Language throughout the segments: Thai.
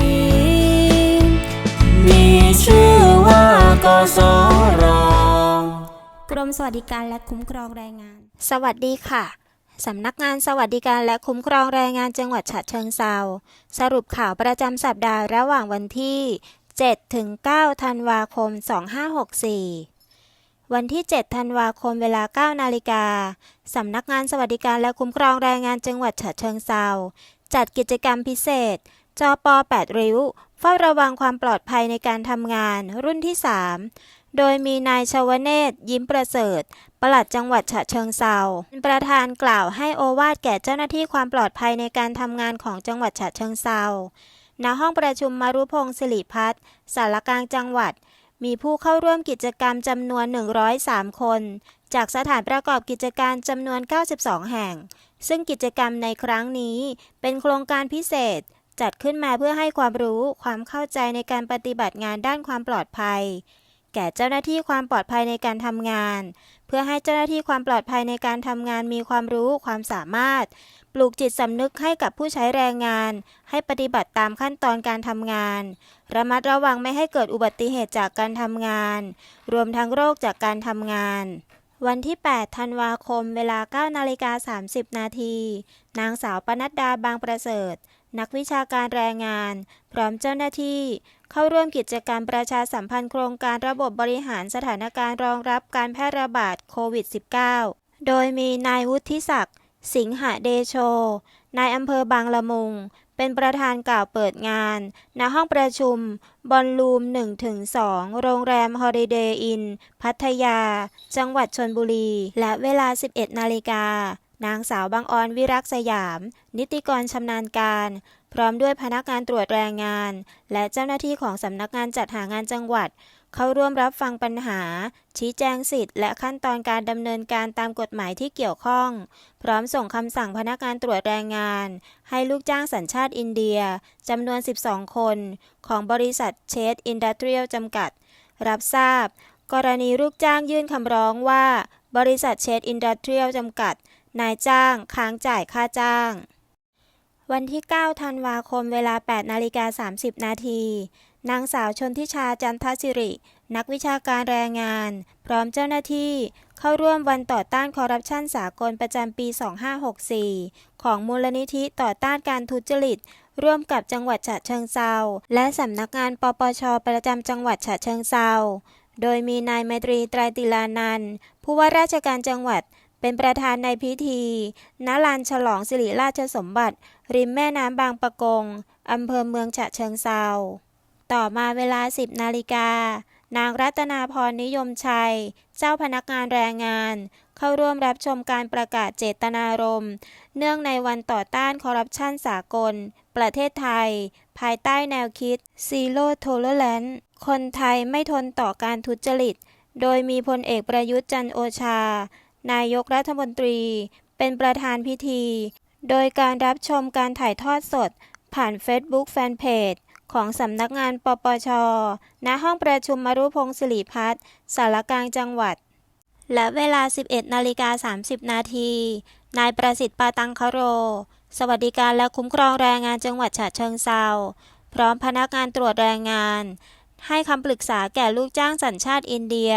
ดี มีชื่อว่ากสรกรมสวัสดิการและคุ้มครองแรงงาน สวัสดีค่ะสำนักงานสวัสดิการและคุ้มครองแรงงานจังหวัดฉะเชิงเซาสรุปข่าวประจำสัปดาห์ระหว่างวันที่ 7 ถึง 9 ธันวาคม 2564 วันที่ 7 ธันวาคมเวลา 9 นาฬิกาสำนักงานสวัสดิการและคุ้มครองแรงงานจังหวัดฉะเชิงเซาจัดกิจกรรมพิเศษ จป8ริ้ว เฝ้าระวังความปลอดภัยในการทำงานรุ่นที่ 3 โดยมีนายชวเนศยิ้มประเสริฐ ปลัดจังหวัดฉะเชิงเซาเป็นประธานกล่าวให้โอวาทแก่เจ้าหน้าที่ความปลอดภัยในการทำงานของจังหวัดฉะเชิงเซาณห้องประชุมมารุพงศ์สิริพัฒน์สารกลางจังหวัด มีผู้เข้าร่วมกิจกรรมจำนวน 103 คน จากสถานประกอบกิจการจำนวน 92 แห่ง ซึ่งกิจกรรมในครั้งนี้เป็นโครงการพิเศษ จัดขึ้นมาเพื่อให้ความรู้ ความเข้าใจในการปฏิบัติงานด้านความปลอดภัย แก่เจ้าหน้าที่ความปลอดภัยในการทำงาน เพื่อให้เจ้าหน้าที่ความปลอดภัยในการทำงานมีความรู้ ความสามารถ ปลูกจิตสำนึกให้กับผู้ใช้แรงงาน ให้ปฏิบัติตามขั้นตอนการทำงาน ระมัดระวังไม่ให้เกิดอุบัติเหตุจากการทำงาน รวมทั้งโรคจากการทำงานวันที่ 8 ธันวาคม เวลา 9 นาฬิกา 30 นาที นางสาวปนัดดาบางประเสริฐ นักวิชาการแรงงาน พร้อมเจ้าหน้าที่ เข้าร่วมกิจกรรมประชาสัมพันธ์โครงการระบบบริหารสถานการณ์รองรับการแพร่ระบาดโควิด -19 โดยมีนายวุฒิศักดิ์สิงหเดโช นายอำเภอบางละมุง เป็นประธานกล่าวเปิดงาน ณ ห้องประชุม บอลลูม 1-2 โรงแรมฮอลิเดย์อิน พัทยา จังหวัดชนบุรี และเวลา 11 นาฬิกา นางสาวบางออนวิรักษ์สยาม นิติกรชำนาญการ พร้อมด้วยพนักงานตรวจแรงงาน และเจ้าหน้าที่ของสำนักงานจัดหางานจังหวัด เข้าร่วมรับฟังปัญหา ชี้แจงสิทธิ์และขั้นตอนการดำเนินการตามกฎหมายที่เกี่ยวข้อง พร้อมส่งคำสั่งพนักงานตรวจแรงงาน ให้ลูกจ้างสัญชาติอินเดียจำนวน 12 คน ของบริษัทเชสอินดัสเทรียลจำกัด รับทราบ กรณีลูกจ้างยื่นคำร้องว่า บริษัทเชสอินดัสเทรียลจำกัด นายจ้าง ค้างจ่ายค่าจ้าง วันที่ 9 ธันวาคมเวลา 8 นาฬิกา 30 นาที นางสาวชนทิชาจันทศิริ นักวิชาการแรงงาน พร้อมเจ้าหน้าที่เข้าร่วมวันต่อต้านคอร์รัปชันสากลประจำปี 2564 ของมูลนิธิต่อต้านการทุจริต ร่วมกับจังหวัดฉะเชิงเซาและสำนักงานปปช ประจำจังหวัดฉะเชิงเซาโดยมีนายไมตรีไตรติลานันผู้ว่าราชการจังหวัด เป็นประธานในพิธีณลานฉลองสิริราชสมบัติ ริมแม่น้ำบางปะกง อำเภอเมืองฉะเชิงเซา ต่อมาเวลา 10 นาฬิกา นางรัตนาพรนิยมชัย เจ้าพนักงานแรงงาน เข้าร่วมรับชมการประกาศเจตนารมณ์เนื่องในวันต่อต้านคอร์รัปชันสากล ประเทศไทย ภายใต้แนวคิด Zero Tolerance คนไทยไม่ทนต่อการทุจริตโดยมีพลเอกประยุทธ์จันโอชา นายกรัฐมนตรี เป็นประธานพิธี โดยการรับชมการถ่ายทอดสด ผ่าน Facebook Fanpage ของสำนักงานปปช ณ ห้องประชุมมรุพงศ์สิริพัฒน์สารกลางจังหวัด และเวลา 11 นาฬิกา 30 นาที นายประสิทธิ์ปาตังคโร สวัสดิการและคุ้มครองแรงงานจังหวัดฉะเชิงเซา พร้อมพนักงานตรวจแรงงาน ให้คำปรึกษาแก่ลูกจ้างสัญชาติอินเดีย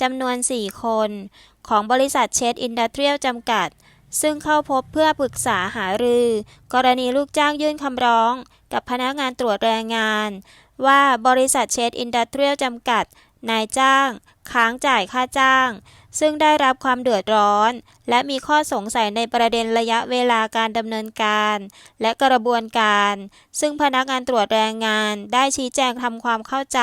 จำนวน 4 คน ของบริษัทเชดอินดัสเทรียลจำกัด ซึ่งเข้าพบเพื่อปรึกษาหารือ กรณีลูกจ้างยื่นคำร้อง กับพนักงานตรวจแรงงาน ว่าบริษัทเชดอินดัสเทรียลจำกัด นายจ้าง ค้างจ่ายค่าจ้าง ซึ่งได้รับความเดือดร้อน และมีข้อสงสัยในประเด็นระยะเวลาการดำเนินการ และกระบวนการ ซึ่งพนักงานตรวจแรงงานได้ชี้แจงทำความเข้าใจ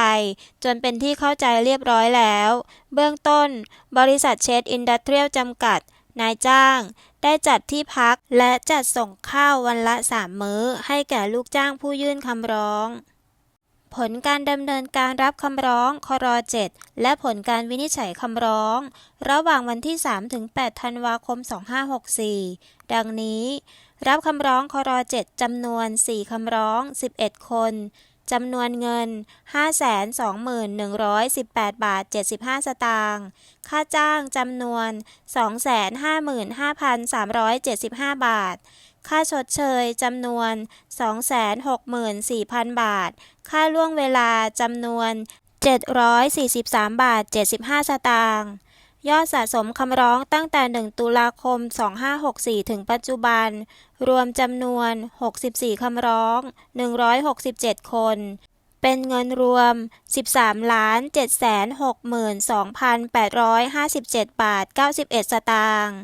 จนเป็นที่เข้าใจเรียบร้อยแล้ว เบื้องต้น บริษัทเชสอินดัสเทรียลจำกัด นายจ้าง ได้จัดที่พักและจัดส่งข้าววันละสามมื้อ ให้แก่ลูกจ้างผู้ยื่นคำร้อง ผลการดำเนินการรับคำร้องคร7และผลการวินิจฉัยคำร้อง ระหว่างวันที่ 3-8 ธันวาคม 2564 ดังนี้ รับคำร้องคร7จำนวน 4 คำร้อง 11 คนจำนวนเงิน 521,118 บาท 75 สตางค์ ค่าจ้างจำนวน 255,375 บาท ค่าชดเชยจำนวน 264,000 บาท ค่าล่วงเวลาจำนวน 743 บาท 75 สตางค์ยอดสะสมคำร้องตั้งแต่ 1 ตุลาคม 2564 ถึงปัจจุบัน รวมจำนวน 64 คำร้อง 167 คน เป็นเงินรวม 13ล้าน762,857 บาท 91 สตางค์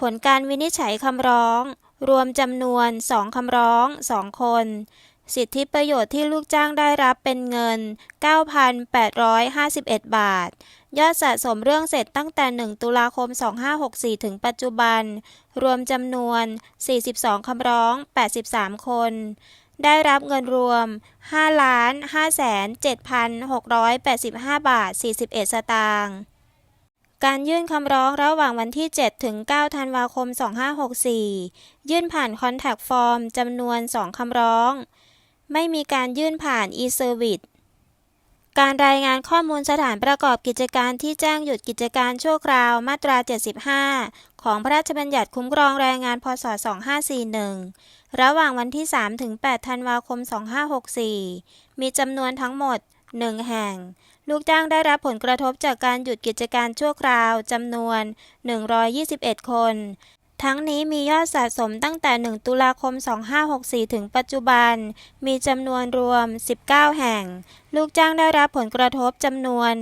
ผลการวินิจฉัยคำร้อง รวมจำนวน 2 คำร้อง 2 คน สิทธิประโยชน์ที่ลูกจ้างได้รับเป็นเงิน 9,851 บาท ยอดสะสมเรื่องเสร็จตั้งแต่ 1 ตุลาคม 2564 ถึงปัจจุบัน รวมจำนวน 42 คำร้อง 83 คน ได้รับเงินรวม5ล้าน5 7 685 บาท 41 สตางค์ การยื่นคำร้องระหว่างวันที่ 7 ถึง 9 ธันวาคม 2564 ยื่นผ่านคอนแทคฟอร์มจำนวน 2 คำร้อง ไม่มีการยื่นผ่าน e-service การรายงานข้อมูลสถานประกอบกิจการที่แจ้งหยุดกิจการชั่วคราวมาตรา 75 ของพระราชบัญญัติคุ้มครองแรงงาน พศ 2541 ระหว่างวันที่ 3 ถึง 8 ธันวาคม 2564 มีจำนวนทั้งหมด 1 แห่ง ลูกจ้างได้รับผลกระทบจากการหยุดกิจการชั่วคราวจำนวน 121 คน ทั้งนี้มียอดสะสมตั้งแต่ 1 ตุลาคม 2564 ถึงปัจจุบัน มีจำนวนรวม 19 แห่ง ลูกจ้างได้รับผลกระทบจำนวน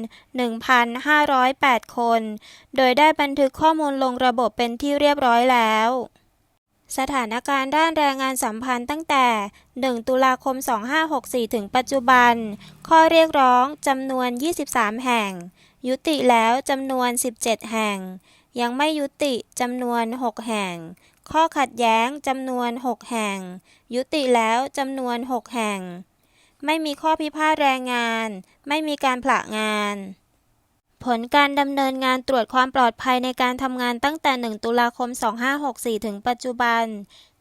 1,508 คน โดยได้บันทึกข้อมูลลงระบบเป็นที่เรียบร้อยแล้ว สถานการณ์ด้านแรงงานสัมพันธ์ตั้งแต่ 1 ตุลาคม 2564 ถึงปัจจุบัน ข้อเรียกร้องจำนวน 23 แห่ง ยุติแล้วจำนวน 17 แห่ง ยังไม่ยุติจำนวน 6 แห่ง ข้อขัดแย้งจำนวน 6 แห่ง ยุติแล้วจำนวน 6 แห่ง ไม่มีข้อพิพาทแรงงาน ไม่มีการผละงาน ผลการดำเนินงานตรวจความปลอดภัยในการทำงานตั้งแต่ 1 ตุลาคม 2564 ถึงปัจจุบัน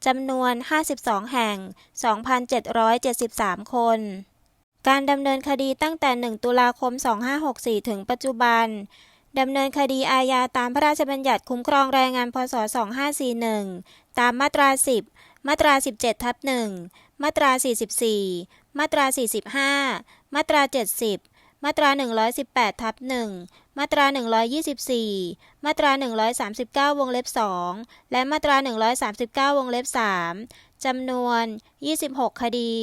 จำนวน 52 แห่ง 2,773 คน การดำเนินคดีตั้งแต่ 1 ตุลาคม 2564 ถึงปัจจุบัน ดำเนินคดีอาญาตามพระราชบัญญัติคุ้มครองแรงงาน พศ 2541 ตามมาตรา 10 มาตรา 17 ทับ 1 มาตรา 44 มาตรา 45 มาตรา 70 มาตรา 118ทับ1มาตรา 124 มาตรา 139 วงเล็บ 2 และมาตรา 139 วงเล็บ 3จำนวน 26 คดี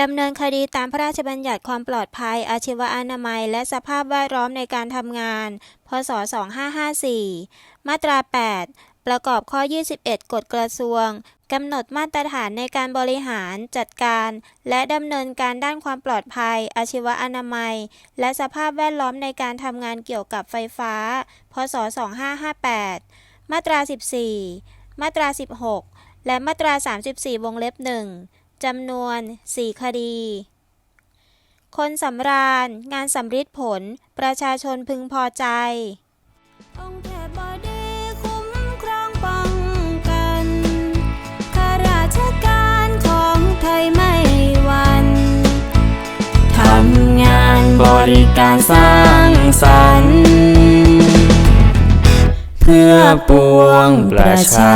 ดำเนินคดีตามพระราชบัญญัติความปลอดภัย อาชีวอนามัย และสภาพแวดล้อมในการทำงาน พศ 2554 มาตรา 8 ประกอบข้อ 21 กฎกระทรวงกำหนดมาตรฐานในการบริหารจัดการ และดำเนินการด้านความปลอดภัย อาชีวอนามัย และสภาพแวดล้อมในการทำงานเกี่ยวกับไฟฟ้า พศ 2558 มาตรา 14 มาตรา 16 และมาตรา 34 วงเล็บ1จำนวน 4 คดี คนสำราญ งานสำริดผล ประชาชนพึงพอใจ ริการสร้างสรรค์ เพื่อปวงประชา